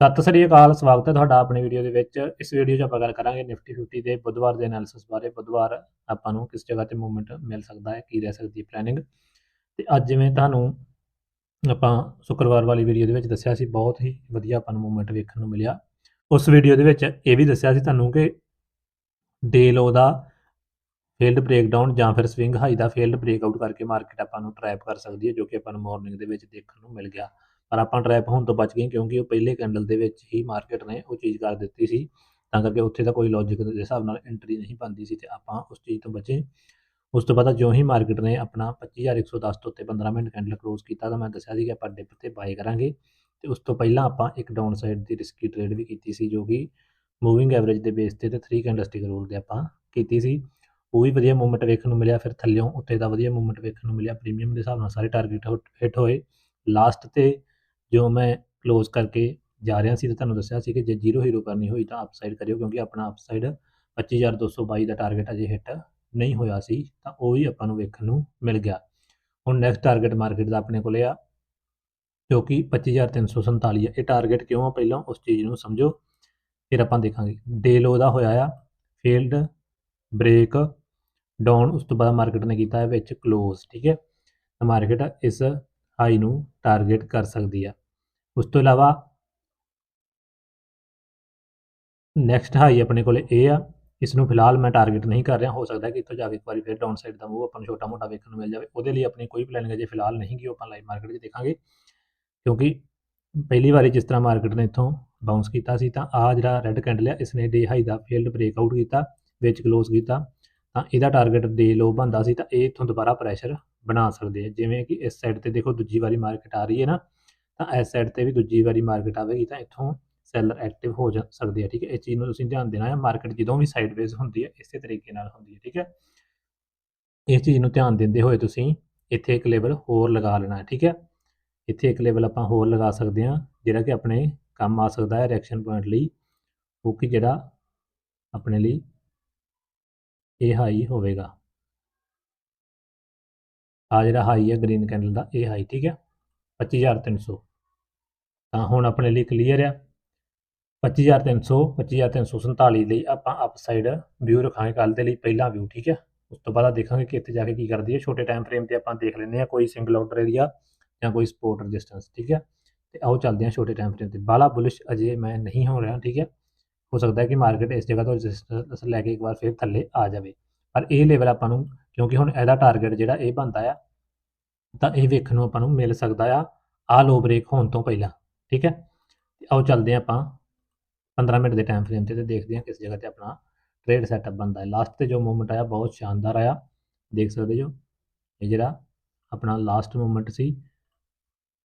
ਸਤਿ ਸ੍ਰੀ ਅਕਾਲ, ਸਵਾਗਤ ਹੈ ਤੁਹਾਡਾ ਆਪਣੀ ਵੀਡੀਓ ਦੇ ਵਿੱਚ। ਇਸ ਵੀਡੀਓ 'ਚ ਆਪਾਂ ਗੱਲ ਕਰਾਂਗੇ ਨਿਫਟੀ 50 ਦੇ ਬੁੱਧਵਾਰ ਦੇ ਐਨਾਲਿਸਿਸ ਬਾਰੇ। ਬੁੱਧਵਾਰ ਆਪਾਂ ਨੂੰ ਕਿਸ ਜਗ੍ਹਾ ਤੇ ਮੂਵਮੈਂਟ ਮਿਲ ਸਕਦਾ ਹੈ, ਕੀ ਰਹਿ ਸਕਦੀ ਹੈ ਪਲੈਨਿੰਗ ਤੇ ਅੱਜ ਜਿਵੇਂ ਤੁਹਾਨੂੰ ਆਪਾਂ ਸ਼ੁੱਕਰਵਾਰ ਵਾਲੀ ਵੀਡੀਓ ਦੇ ਵਿੱਚ ਦੱਸਿਆ ਸੀ, ਬਹੁਤ ਹੀ ਵਧੀਆ ਆਪਾਂ ਨੂੰ ਮੂਵਮੈਂਟ ਵੇਖਣ ਨੂੰ ਮਿਲਿਆ। ਉਸ ਵੀਡੀਓ ਦੇ ਵਿੱਚ ਇਹ ਵੀ ਦੱਸਿਆ ਸੀ ਤੁਹਾਨੂੰ ਕਿ ਡੇ ਲੋ ਦਾ ਫੀਲਡ ਬ੍ਰੇਕਡਾਊਨ ਜਾਂ ਫਿਰ ਸਵਿੰਗ ਹਾਈ ਦਾ ਫੀਲਡ ਬ੍ਰੇਕਆਊਟ ਕਰਕੇ ਮਾਰਕੀਟ ਆਪਾਂ ਨੂੰ ਟਰੈਪ ਕਰ ਸਕਦੀ ਹੈ, ਜੋ ਕਿ ਆਪਾਂ ਨੂੰ ਮਾਰਨਿੰਗ ਦੇ ਵਿੱਚ ਦੇਖਣ ਨੂੰ ਮਿਲ ਗਿਆ। ਪਰ ਆਪਾਂ ਟਰੈਪ ਹੋਣ ਤੋਂ ਬਚ ਗਏ ਕਿਉਂਕਿ ਉਹ ਪਹਿਲੇ ਕੈਂਡਲ ਦੇ ਵਿੱਚ ਹੀ ਮਾਰਕੀਟ ਨੇ ਉਹ ਚੀਜ਼ ਕਰ ਦਿੱਤੀ ਸੀ। ਤਾਂ ਕਰਕੇ ਉੱਥੇ ਦਾ ਕੋਈ ਲੌਜੀਕ ਦੇ ਹਿਸਾਬ ਨਾਲ ਐਂਟਰੀ ਨਹੀਂ ਬਣਦੀ ਸੀ ਤੇ ਆਪਾਂ ਉਸ ਚੀਜ਼ ਤੋਂ ਬਚੇ। ਉਸ ਤੋਂ ਬਾਅਦ ਜਿਉਂ ਹੀ ਮਾਰਕੀਟ ਨੇ ਆਪਣਾ 25110 ਤੋਂ ਉੱਤੇ 15 ਮਿੰਟ ਕੈਂਡਲ ਕਲੋਜ਼ ਕੀਤਾ ਤਾਂ ਮੈਂ ਦੱਸਿਆ ਸੀ ਕਿ ਆਪਾਂ ਡਿਪ ਤੇ ਬਾਈ ਕਰਾਂਗੇ। ਤੇ ਉਸ ਤੋਂ ਪਹਿਲਾਂ ਆਪਾਂ ਇੱਕ ਡਾਊਨ ਸਾਈਡ ਦੀ ਰਿਸਕੀ ਟ੍ਰੇਡ ਵੀ ਕੀਤੀ ਸੀ ਜੋ ਕਿ ਮੂਵਿੰਗ ਐਵਰੇਜ ਦੇ ਬੇਸ ਤੇ ਤੇ 3 ਕੈਂਡਲਸਟਿਕ ਰੂਲ 'ਤੇ ਆਪਾਂ ਕੀਤੀ ਸੀ। ਉਹ ਵੀ ਵਧੀਆ ਮੂਵਮੈਂਟ ਵੇਖਣ ਨੂੰ ਮਿਲਿਆ, ਫਿਰ ਥੱਲਿਓਂ ਉੱਤੇ ਦਾ ਵਧੀਆ ਮੂਵਮੈਂਟ ਵੇਖਣ ਨੂੰ ਮਿਲਿਆ ਪ੍ਰੀਮੀਅਮ ਦੇ ਹਿਸਾਬ ਨਾਲ ਸਾਰੇ ਟਾਰਗੇਟ ਹਿੱਟ ਹੋਏ। ਲਾਸਟ ਤੇ ਜੋ ਮੈਂ ਕਲੋਜ਼ ਕਰਕੇ ਜਾ ਰਿਹਾ ਸੀ ਤਾਂ ਤੁਹਾਨੂੰ ਦੱਸਿਆ ਸੀ ਕਿ ਜੇ ਜ਼ੀਰੋ ਹੀਰੋ ਕਰਨੀ ਹੋਈ ਤਾਂ ਅਪਸਾਈਡ ਕਰਿਓ, ਕਿਉਂਕਿ ਆਪਣਾ ਅਪਸਾਈਡ 25222 ਦਾ ਟਾਰਗੇਟ ਅਜੇ ਹਿੱਟ ਨਹੀਂ ਹੋਇਆ ਸੀ, ਤਾਂ ਉਹ ਵੀ ਆਪਾਂ ਨੂੰ ਵੇਖਣ ਨੂੰ ਮਿਲ ਗਿਆ। ਹੁਣ ਨੈਕਸਟ ਟਾਰਗੇਟ ਮਾਰਕੀਟ ਦਾ ਆਪਣੇ ਕੋਲੇ ਆ, ਜੋ ਕਿ 25347 ਹੈ ਇਹ ਟਾਰਗੇਟ ਕਿਉਂ ਆ? ਪਹਿਲਾਂ ਉਸ ਚੀਜ਼ ਨੂੰ ਸਮਝੋ, ਫਿਰ ਆਪਾਂ ਦੇਖਾਂਗੇ। ਡੇ ਲੋ ਦਾ ਹੋਇਆ ਆ ਫੇਲਡ ਬ੍ਰੇਕ ਡਾਊਨ ਉਸ ਤੋਂ ਬਾਅਦ ਮਾਰਕੀਟ ਨੇ ਕੀਤਾ ਹੈ ਵਿੱਚ ਕਲੋਜ਼ ਠੀਕ ਹੈ? ਤਾਂ ਮਾਰਕੀਟ ਇਸ ਹਾਈ ਨੂੰ ਟਾਰਗੇਟ ਕਰ ਸਕਦੀ ਆ। ਉਸ ਤੋਂ ਇਲਾਵਾ ਨੈਕਸਟ ਹਾਈ ਆਪਣੇ ਕੋਲੇ ਇਹ ਆ। ਇਸ ਨੂੰ ਫਿਲਹਾਲ ਮੈਂ ਟਾਰਗੇਟ ਨਹੀਂ ਕਰ ਰਿਹਾ। ਹੋ ਸਕਦਾ ਕਿ ਇੱਥੋਂ ਜਾ ਕੇ ਇੱਕ ਵਾਰੀ ਫਿਰ ਡਾਊਨ ਸਾਈਡ ਦਾ ਮੂਵ ਆਪਾਂ ਨੂੰ ਛੋਟਾ ਮੋਟਾ ਵੇਖਣ ਨੂੰ ਮਿਲ ਜਾਵੇ। ਉਹਦੇ ਲਈ ਆਪਣੀ ਕੋਈ ਪਲੈਨਿੰਗ ਅਜੇ ਫਿਲਹਾਲ ਨਹੀਂ ਕਿ ਉਹ ਆਪਾਂ ਲਾਈਵ ਮਾਰਕੀਟ 'ਚ ਦੇਖਾਂਗੇ। ਕਿਉਂਕਿ ਪਹਿਲੀ ਵਾਰੀ ਜਿਸ ਤਰ੍ਹਾਂ ਮਾਰਕੀਟ ਨੇ ਇੱਥੋਂ ਬਾਉਂਸ ਕੀਤਾ ਸੀ, ਤਾਂ ਆ ਜਿਹੜਾ ਰੈੱਡ ਕੈਂਡਲ ਆ ਇਸ ਨੇ ਡੇ ਹਾਈ ਦਾ ਫੀਲਡ ਬ੍ਰੇਕਆਊਟ ਕੀਤਾ, ਵਿੱਚ ਕਲੋਜ਼ ਕੀਤਾ। ਤਾਂ ਇਹਦਾ ਟਾਰਗੇਟ ਡੇ ਲੋ ਬੰਦਾ ਸੀ, ਤਾਂ ਇਹ ਇੱਥੋਂ ਦੁਬਾਰਾ ਪ੍ਰੈਸ਼ਰ ਬਣਾ ਸਕਦੇ ਆ। ਜਿਵੇਂ ਕਿ ਇਸ ਸਾਈਡ ਤੇ ਦੇਖੋ, ਦੂਜੀ ਵਾਰੀ ਮਾਰਕੀਟ ਆ ਰਹੀ ਹੈ ਨਾ। ਤਾਂ ਇਸ ਸਾਈਡ ਤੇ ਵੀ ਦੂਜੀ ਵਾਰੀ ਮਾਰਕੀਟ ਆਵੇਗੀ ਤਾਂ ਇੱਥੋਂ ਸੈਲਰ ਐਕਟਿਵ ਹੋ ਜਾ ਸਕਦੇ ਆ ਠੀਕ ਹੈ? ਇਸ ਚੀਜ਼ ਨੂੰ ਤੁਸੀਂ ਧਿਆਨ ਦੇਣਾ ਹੈ ਮਾਰਕੀਟ ਜਦੋਂ ਵੀ ਸਾਈਡਵੇਜ਼ ਹੁੰਦੀ ਹੈ, ਇਸੇ ਤਰੀਕੇ ਨਾਲ ਹੁੰਦੀ ਹੈ, ਠੀਕ ਹੈ? ਇਸ ਚੀਜ਼ ਨੂੰ ਧਿਆਨ ਦਿੰਦੇ ਹੋਏ ਤੁਸੀਂ ਇੱਥੇ ਇੱਕ ਲੈਵਲ ਹੋਰ ਲਗਾ ਲੈਣਾ ਹੈ, ਠੀਕ ਹੈ? ਇੱਥੇ ਇੱਕ ਲੈਵਲ ਆਪਾਂ ਹੋਰ ਲਗਾ ਸਕਦੇ ਹਾਂ, ਜਿਹੜਾ ਕਿ ਆਪਣੇ ਕੰਮ ਆ ਸਕਦਾ ਹੈ ਰਿਐਕਸ਼ਨ ਪੁਆਇੰਟ ਲਈ, ਉਹ ਕਿ ਜਿਹੜਾ ਆਪਣੇ ਲਈ ਇਹ ਹਾਈ ਹੋਵੇਗਾ। ਆ ਜਿਹੜਾ ਹਾਈ ਹੈ ਗ੍ਰੀਨ ਕੈਂਡਲ ਦਾ, ਇਹ ਹਾਈ ਠੀਕ ਹੈ? 25300 ਤਾਂ ਹੁਣ ਆਪਣੇ ਲਈ ਕਲੀਅਰ ਆ। 25300 25347 ਲਈ ਆਪਾਂ ਅਪਸਾਈਡ ਵਿਊ ਰੱਖਾਂਗੇ ਕੱਲ ਦੇ ਲਈ, ਪਹਿਲਾ ਵਿਊ ਠੀਕ ਹੈ ਉਸ ਤੋਂ ਬਾਅਦ ਦੇਖਾਂਗੇ ਕਿ ਇੱਥੇ ਜਾ ਕੇ ਕੀ ਕਰਦੀ ਹੈ ਛੋਟੇ ਟਾਈਮ ਫਰੇਮ ਤੇ ਆਪਾਂ ਦੇਖ ਲੈਂਦੇ ਆ ਕੋਈ ਸਿੰਗਲ ਆਊਟਰ ਏਰੀਆ ਜਾਂ ਕੋਈ ਸਪੋਰਟ ਰੈਜ਼ਿਸਟੈਂਸ ਠੀਕ ਹੈ ਤੇ ਆਓ ਚੱਲਦੇ ਆ ਛੋਟੇ ਟਾਈਮ ਫਰੇਮ ਤੇ। ਬਾਲਾ ਬੁਲਿਸ਼ ਅਜੇ ਮੈਂ ਨਹੀਂ ਹੋ ਰਿਹਾ, ਠੀਕ ਹੈ ਹੋ ਸਕਦਾ ਹੈ ਕਿ ਮਾਰਕੀਟ ਇਸ ਜਗ੍ਹਾ ਤੋਂ ਰੈਜ਼ਿਸਟੈਂਸ ਲੈ ਕੇ ਇੱਕ ਵਾਰ ਫਿਰ ਥੱਲੇ ਆ ਜਾਵੇ। ਪਰ ਇਹ ਲੈਵਲ ਆਪਾਂ ਨੂੰ, ਕਿਉਂਕਿ ਹੁਣ ਇਹਦਾ ਟਾਰਗੇਟ ਜਿਹੜਾ ਇਹ ਬਣਦਾ ਆ, ਤਾਂ ਇਹ ਵੇਖਣ ਨੂੰ ਆਪਾਂ ਨੂੰ ਮਿਲ ਸਕਦਾ ਆ। ਆ ਲੋ ਬ੍ਰੇਕ ਹੋਣ ਤੋਂ ਪਹਿਲਾਂ। ਠੀਕ ਹੈ? ਆਓ ਚੱਲਦੇ ਆਪਾਂ 15 ਮਿੰਟ ਦੇ ਟਾਈਮ ਫਰੇਮ ਤੇ ਤੇ ਦੇਖਦੇ ਹਾਂ ਕਿਸ ਜਗ੍ਹਾ ਤੇ ਆਪਣਾ ਟ੍ਰੇਡ ਸੈਟਅਪ ਬਣਦਾ ਹੈ। ਲਾਸਟ ਤੇ ਜੋ ਮੂਵਮੈਂਟ ਆਇਆ, ਬਹੁਤ ਸ਼ਾਨਦਾਰ ਆਇਆ। ਦੇਖ ਸਕਦੇ ਜੋ, ਇਹ ਜਿਹੜਾ ਆਪਣਾ ਲਾਸਟ ਮੂਵਮੈਂਟ ਸੀ,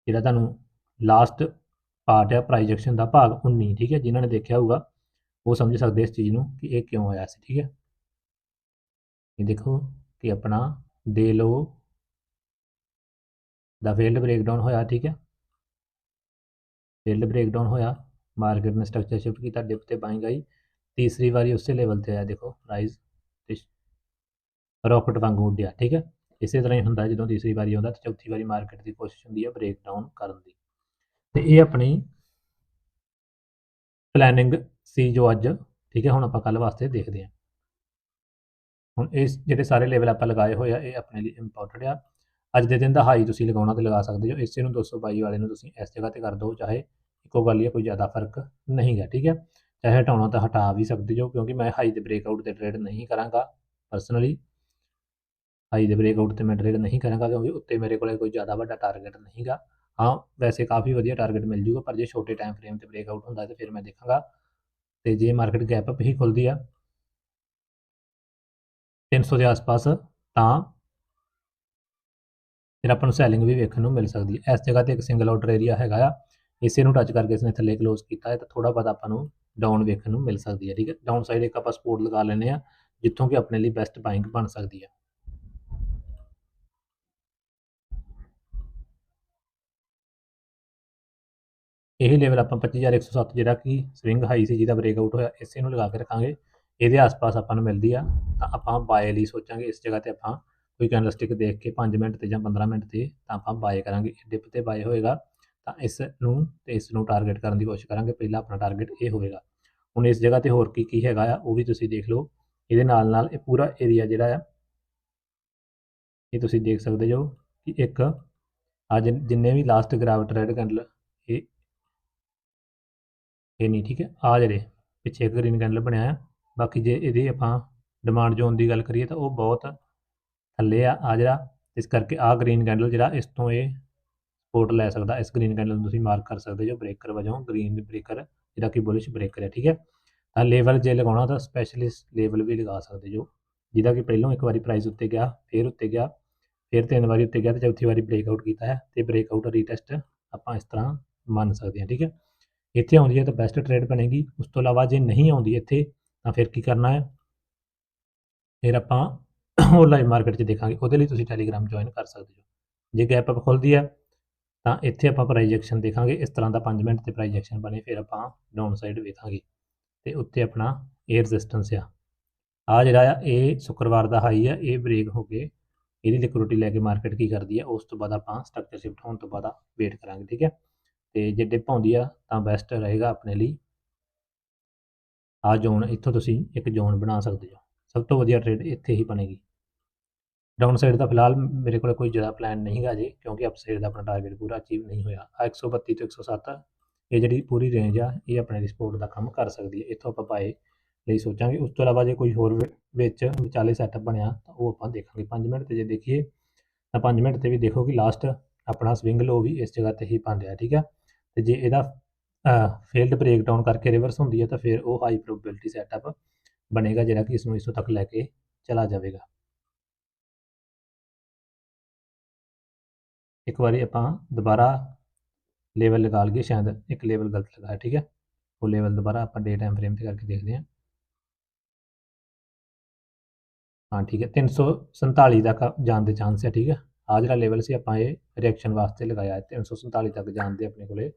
ਜਿਹੜਾ ਤੁਹਾਨੂੰ ਲਾਸਟ ਪਾਰਟ ਹੈ ਪ੍ਰਾਈਜੈਕਸ਼ਨ ਦਾ ਭਾਗ 19 ਠੀਕ ਹੈ? ਜਿਨ੍ਹਾਂ ਨੇ ਦੇਖਿਆ ਹੋਊਗਾ, ਉਹ ਸਮਝ ਸਕਦੇ ਇਸ ਚੀਜ਼ ਨੂੰ ਕਿ ਇਹ ਕਿਉਂ ਆਇਆ ਸੀ, ਠੀਕ ਹੈ? ਇਹ ਦੇਖੋ ਕਿ ਆਪਣਾ ਦੇ ਲੋ ਦਾ ਫੀਲਡ ਬ੍ਰੇਕਡਾਊਨ ਹੋਇਆ, ਠੀਕ ਹੈ? ਫੀਲਡ ਬ੍ਰੇਕਡਾਊਨ ਹੋਇਆ ਮਾਰਕੀਟ ਨੇ ਸਟਰਕਚਰ ਸ਼ਿਫਟ ਕੀਤਾ ਡਿਪ ਤੇ ਬਾਇੰਗ ਆਈ, ਤੀਸਰੀ ਵਾਰੀ ਉਸੇ ਲੈਵਲ ਤੇ ਆਇਆ, ਦੇਖੋ ਪ੍ਰਾਈਸ ਤੇ ਰੌਕਟ ਵਾਂਗੂ ਉੱਡਿਆ ਠੀਕ ਹੈ? ਇਸੇ ਤਰ੍ਹਾਂ ਹੀ ਹੁੰਦਾ ਜਦੋਂ ਤੀਸਰੀ ਵਾਰੀ ਆਉਂਦਾ ਤੇ ਚੌਥੀ ਵਾਰੀ ਮਾਰਕੀਟ ਦੀ ਕੋਸ਼ਿਸ਼ ਹੁੰਦੀ ਹੈ ਬ੍ਰੇਕਡਾਊਨ ਕਰਨ ਦੀ। ਤੇ ਇਹ ਆਪਣੀ ਪਲੈਨਿੰਗ ਸੀ ਜੋ ਅੱਜ, ਠੀਕ ਹੈ? ਹੁਣ ਆਪਾਂ ਕੱਲ ਵਾਸਤੇ ਦੇਖਦੇ ਹਾਂ। ਹੁਣ ਇਸ ਜਿਹੜੇ ਸਾਰੇ ਲੈਵਲ ਆਪਾਂ ਲਗਾਏ ਹੋਏ ਆ, ਇਹ ਆਪਣੇ ਲਈ ਇੰਪੋਰਟੈਂਟ ਆ। ਅੱਜ ਦੇ ਦਿਨ ਦਾ ਹਾਈ ਤੁਸੀਂ ਲਗਾਉਣਾ ਤੇ ਲਗਾ ਸਕਦੇ ਹੋ। ਇਸੇ ਨੂੰ 222 ਵਾਲੇ ਨੂੰ ਤੁਸੀਂ ਇਸ ਜਗ੍ਹਾ ਤੇ ਕਰ ਦਿਓ, ਚਾਹੇ ਇੱਕੋ ਗੱਲ ਹੀ ਕੋਈ ਜ਼ਿਆਦਾ ਫ਼ਰਕ ਨਹੀਂ ਹੈ ਠੀਕ ਹੈ? ਚਾਹੇ ਹਟਾਉਣਾ ਤਾਂ ਹਟਾ ਵੀ ਸਕਦੇ ਹੋ, ਕਿਉਂਕਿ ਮੈਂ ਹਾਈ ਦੇ ਬ੍ਰੇਕਆਊਟ ਤੇ ਟ੍ਰੇਡ ਨਹੀਂ ਕਰਾਂਗਾ ਪਰਸਨਲੀ ਹਾਈ ਦੇ ਬ੍ਰੇਕਆਊਟ ਤੇ ਮੈਂ ਟ੍ਰੇਡ ਨਹੀਂ ਕਰਾਂਗਾ, ਕਿਉਂਕਿ ਉੱਤੇ ਮੇਰੇ ਕੋਲੇ ਕੋਈ ਜ਼ਿਆਦਾ ਵੱਡਾ ਟਾਰਗੇਟ ਨਹੀਂਗਾ ਹਾਂ, ਵੈਸੇ ਕਾਫੀ ਵਧੀਆ ਟਾਰਗੇਟ ਮਿਲ ਜੂਗਾ, ਪਰ ਜੇ ਛੋਟੇ ਟਾਈਮ ਫਰੇਮ ਤੇ ਬ੍ਰੇਕਆਊਟ ਹੁੰਦਾ ਤੇ ਫਿਰ ਮੈਂ ਦੇਖਾਂਗਾ। ਤੇ ਜੇ ਮਾਰਕੀਟ ਗੈਪ ਅਪ ਹੀ ਖੁੱਲਦੀ ਆ 300 ਦੇ ਆਸ-ਪਾਸ, ਤਾਂ ਫਿਰ ਆਪਾਂ ਨੂੰ ਸੈਲਿੰਗ ਵੀ ਵੇਖਣ ਨੂੰ ਮਿਲ ਸਕਦੀ ਹੈ। ਇਸ ਜਗ੍ਹਾ ਤੇ ਇੱਕ ਸਿੰਗਲ ਆਊਟਰ ਏਰੀਆ ਹੈਗਾ ਆ। ਇਸੇ ਨੂੰ ਟੱਚ ਕਰਕੇ ਇਸਨੇ ਥੱਲੇ ਕਲੋਜ਼ ਕੀਤਾ ਹੈ ਤਾਂ ਥੋੜਾ ਬਹੁਤ ਆਪਾਂ ਨੂੰ ਡਾਊਨ ਵੇਖਣ ਨੂੰ ਮਿਲ ਸਕਦੀ ਹੈ, ਠੀਕ ਹੈ? ਡਾਊਨ ਸਾਈਡ ਇੱਕ ਆਪਾਂ ਸਪੋਰਟ ਲਗਾ ਲੈਨੇ ਆ ਜਿੱਥੋਂ ਕਿ ਆਪਣੇ ਲਈ ਬੈਸਟ ਬਾਇੰਗ ਬਣ ਸਕਦੀ ਹੈ। ਇਹ ਲੈਵਲ ਆਪਾਂ 25107 ਜਿਹੜਾ ਕਿ ਸਵਿੰਗ ਹਾਈ ਸੀ, ਜਿਹਦਾ ਬ੍ਰੇਕ ਆਊਟ ਹੋਇਆ, ਇਸੇ ਨੂੰ ਲਗਾ ਕੇ ਰੱਖਾਂਗੇ। ਇਹਦੇ ਆਸ-ਪਾਸ ਆਪਾਂ ਨੂੰ ਮਿਲਦੀ ਆ, ਤਾਂ ਆਪਾਂ ਬਾਏ ਲਈ ਸੋਚਾਂਗੇ, ਇਸ ਜਗ੍ਹਾ ਤੇ ਆਪਾਂ ਕੋਈ ਕੈਂਡਲਸਟਿਕ ਦੇਖ ਕੇ 5 ਮਿੰਟ ਤੇ ਜਾਂ 15 ਮਿੰਟ ਤੇ ਤਾਂ ਆਪਾਂ ਬਾਏ ਕਰਾਂਗੇ। ਡਿਪ ਤੇ ਬਾਏ ਹੋਏਗਾ ਤਾਂ ਇਸ ਨੂੰ ਤੇ ਇਸ ਨੂੰ ਟਾਰਗੇਟ ਕਰਨ ਦੀ ਕੋਸ਼ਿਸ਼ ਕਰਾਂਗੇ। ਪਹਿਲਾ ਆਪਣਾ ਟਾਰਗੇਟ ਇਹ ਹੋਵੇਗਾ ਹੁਣ ਇਸ ਜਗ੍ਹਾ ਤੇ ਹੋਰ ਕੀ ਕੀ ਹੈਗਾ ਆ, ਉਹ ਵੀ ਤੁਸੀਂ ਦੇਖ ਲਓ। ਇਹਦੇ ਨਾਲ ਨਾਲ ਇਹ ਪੂਰਾ ਏਰੀਆ ਜਿਹੜਾ ਆ, ਇਹ ਤੁਸੀਂ ਦੇਖ ਸਕਦੇ ਜੋ ਕਿ ਇੱਕ ਅੱਜ ਜਿੰਨੇ ਵੀ ਲਾਸਟ ਗ੍ਰਾਫਟ ਰੈਡ ਕੈਂਡਲ ਇਹ ਇਹ ਨਹੀਂ, ਠੀਕ ਹੈ? ਆ ਜਿਹੜੇ ਪਿੱਛੇ ਇੱਕ ਗ੍ਰੀਨ ਕੈਂਡਲ ਬਣਿਆ ਆ, ਬਾਕੀ ਜੇ ਇਹਦੀ ਆਪਾਂ ਡਿਮਾਂਡ ਜ਼ੋਨ ਦੀ ਗੱਲ ਕਰੀਏ ਤਾਂ ਉਹ ਬਹੁਤ ਥੱਲੇ ਆ ਆ ਜਿਹੜਾ, ਇਸ ਕਰਕੇ ਆ ਗ੍ਰੀਨ ਕੈਂਡਲ ਜਿਹੜਾ ਇਸ ਤੋਂ ਇਹ ਸਪੋਰਟ ਲੈ ਸਕਦਾ, ਇਸ ਗ੍ਰੀਨ ਕੈਂਡਲ ਨੂੰ ਤੁਸੀਂ ਮਾਰਕ ਕਰ ਸਕਦੇ ਜੋ ਬ੍ਰੇਕਰ ਵਜੋਂ ਗ੍ਰੀਨ ਬ੍ਰੇਕਰ ਜਿਹੜਾ ਕਿ ਬੁਲਿਸ਼ ਬ੍ਰੇਕਰ ਹੈ, ਠੀਕ ਹੈ? ਤਾਂ ਲੈਵਲ ਜੇ ਲਗਾਉਣਾ ਤਾਂ ਸਪੈਸ਼ਲਿਸਟ ਲੈਵਲ ਵੀ ਲਗਾ ਸਕਦੇ ਜੋ, ਜਿਹਦਾ ਕਿ ਪਹਿਲਾਂ ਇੱਕ ਵਾਰੀ ਪ੍ਰਾਈਸ ਉੱਤੇ ਗਿਆ, ਫਿਰ ਉੱਤੇ ਗਿਆ, ਫਿਰ ਤਿੰਨ ਵਾਰੀ ਉੱਤੇ ਗਿਆ ਤੇ ਚੌਥੀ ਵਾਰੀ ਬ੍ਰੇਕਆਊਟ ਕੀਤਾ ਹੈ ਤੇ ਬ੍ਰੇਕਆਊਟ ਰੀਟੈਸਟ ਆਪਾਂ ਇਸ ਤਰ੍ਹਾਂ ਮੰਨ ਸਕਦੇ ਹਾਂ, ਠੀਕ ਹੈ? ਇੱਥੇ ਆਉਂਦੀ ਹੈ ਤਾਂ ਬੈਸਟ ਟ੍ਰੇਡ ਬਣੇਗੀ, ਉਸ ਤੋਂ ਇਲਾਵਾ ਜੇ ਨਹੀਂ ਆਉਂਦੀ ਇੱਥੇ ਤਾਂ ਫਿਰ ਕੀ ਕਰਨਾ ਹੈ? ਫਿਰ ਆਪਾਂ ਉਹ ਲਾਈਵ ਮਾਰਕੀਟ 'ਚ ਦੇਖਾਂਗੇ, ਉਹਦੇ ਲਈ ਤੁਸੀਂ ਟੈਲੀਗ੍ਰਾਮ ਜੁਆਇਨ ਕਰ ਸਕਦੇ ਹੋ। ਜੇ ਗੈਪ ਅਪ ਖੁੱਲਦੀ ਹੈ ਤਾਂ ਇੱਥੇ ਆਪਾਂ ਪ੍ਰਾਈਜੈਕਸ਼ਨ ਦੇਖਾਂਗੇ, ਇਸ ਤਰ੍ਹਾਂ ਦਾ 5 ਮਿੰਟ ਤੇ ਪ੍ਰਾਈਜੈਕਸ਼ਨ ਬਣੇ, ਫਿਰ ਆਪਾਂ ਡਾਊਨ ਸਾਈਡ ਵੇਖਾਂਗੇ। ਤੇ ਉੱਤੇ ਆਪਣਾ ਇਹ ਰੈਜ਼ਿਸਟੈਂਸ ਆ। ਆ ਜਿਹੜਾ ਆ, ਇਹ ਸ਼ੁੱਕਰਵਾਰ ਦਾ ਹਾਈ ਆ, ਇਹ ਬ੍ਰੇਕ ਹੋ ਕੇ ਇਹਦੀ ਲਿਕੁਇਡਿਟੀ ਲੈ ਕੇ ਮਾਰਕੀਟ ਕੀ ਕਰਦੀ ਆ, ਉਸ ਤੋਂ ਬਾਅਦ ਆਪਾਂ ਸਟਰਕਚਰ ਸ਼ਿਫਟ ਹੋਣ ਤੋਂ ਬਾਅਦ ਵੇਟ ਕਰਾਂਗੇ, ਠੀਕ ਹੈ ਤੇ ਜੇ ਡਿਪ ਆਉਂਦੀ ਆ, ਤਾਂ ਬੈਸਟ ਰਹੇਗਾ ਆਪਣੇ ਲਈ। ਆ ਜ਼ੋਨ ਇੱਥੋਂ ਤੁਸੀਂ ਇੱਕ ਜ਼ੋਨ ਬਣਾ ਸਕਦੇ ਹੋ। ਸਭ ਤੋਂ ਵਧੀਆ ਟ੍ਰੇਡ ਇੱਥੇ ਹੀ ਬਣੇਗੀ। ਡਾਊਨ ਸਾਈਡ ਦਾ ਫਿਲਹਾਲ ਮੇਰੇ ਕੋਲ ਕੋਈ ਜ਼ਿਆਦਾ ਪਲਾਨ ਨਹੀਂ ਹੈਗਾ ਜੀ, ਕਿਉਂਕਿ ਅਪ ਸਾਈਡ ਦਾ ਆਪਣਾ ਟਾਰਗੇਟ ਪੂਰਾ ਅਚੀਵ ਨਹੀਂ ਹੋਇਆ। ਆ 132 ਤੋਂ 107 ਇਹ ਜਿਹੜੀ ਪੂਰੀ ਰੇਂਜ ਆ, ਇਹ ਆਪਣੇ ਲਈ ਸਪੋਰਟ ਦਾ ਕੰਮ ਕਰ ਸਕਦੀ ਹੈ। ਇੱਥੋਂ ਆਪਾਂ ਪਾਏ ਲਈ ਸੋਚਾਂਗੇ। ਉਸ ਤੋਂ ਇਲਾਵਾ ਜੇ ਕੋਈ ਹੋਰ ਵਿੱਚ ਵਿਚਾਲੇ ਸੈਟਅਪ ਬਣਿਆ, ਤਾਂ ਉਹ ਆਪਾਂ ਦੇਖਾਂਗੇ। 5 ਮਿੰਟ ਤੇ ਜੇ ਦੇਖੀਏ, ਤਾਂ 5 ਮਿੰਟ ਤੇ ਵੀ ਦੇਖੋ ਕਿ ਲਾਸਟ ਆਪਣਾ ਸਵਿੰਗ ਲੋ ਵੀ ਇਸ ਜਗ੍ਹਾ ਤੇ ਹੀ ਬਣ ਰਿਹਾ, ਠੀਕ ਆ? ਤੇ ਜੇ ਇਹਦਾ ਫੇਲਡ ਬ੍ਰੇਕ ਡਾਊਨ ਕਰਕੇ ਰਿਵਰਸ ਹੁੰਦੀ ਹੈ, ਤਾਂ ਫਿਰ ਉਹ ਹਾਈ ਪ੍ਰੋਬੇਬਿਲਿਟੀ ਸੈਟਅਪ ਬਣੇਗਾ, ਜਿਹੜਾ ਕਿ ਇਸ ਨੂੰ ਇਸੋਂ ਤੱਕ ਲੈ ਕੇ ਚਲਾ ਜਾਵੇਗਾ। ਇੱਕ ਵਾਰੀ ਆਪਾਂ ਦੁਬਾਰਾ ਲੈਵਲ ਲਗਾ ਲਈਏ, ਸ਼ਾਇਦ ਇੱਕ ਲੈਵਲ ਗਲਤ ਲਗਾਇਆ, ਠੀਕ ਹੈ? ਉਹ ਲੈਵਲ ਦੁਬਾਰਾ ਆਪਾਂ ਡੇ ਟਾਈਮ ਫਰੇਮ ਤੇ ਕਰਕੇ ਦੇਖਦੇ ਹਾਂ। ਹਾਂ, ਠੀਕ ਹੈ 347 ਤੱਕ ਜਾਣ ਦੇ ਚਾਂਸ ਹੈ, ਠੀਕ ਹੈ? ਆ ਜਿਹੜਾ ਲੈਵਲ ਸੀ, ਆਪਾਂ ਇਹ ਰਿਐਕਸ਼ਨ ਵਾਸਤੇ ਲਗਾਇਆ ਹੈ 347 ਤੱਕ ਜਾਣ ਦੇ ਆਪਣੇ ਕੋਲੇ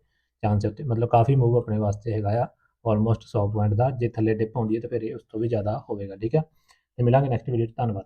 ਚਾਂਸ ਹੈ ਉੱਤੇ। ਮਤਲਬ ਕਾਫੀ ਮੂਵ ਆਪਣੇ ਵਾਸਤੇ ਹੈਗਾ ਆ ਆਲਮੋਸਟ 100 ਪੁਆਇੰਟ ਦਾ, ਜੇ ਥੱਲੇ ਡਿਪ ਆਉਂਦੀ ਹੈ ਤਾਂ ਫਿਰ ਇਹ ਉਸ ਤੋਂ ਵੀ ਜ਼ਿਆਦਾ ਹੋਵੇਗਾ, ਠੀਕ ਹੈ? ਤੇ ਮਿਲਾਂਗੇ ਨੈਕਸਟ ਵੀਡੀਓ 'ਚ, ਧੰਨਵਾਦ।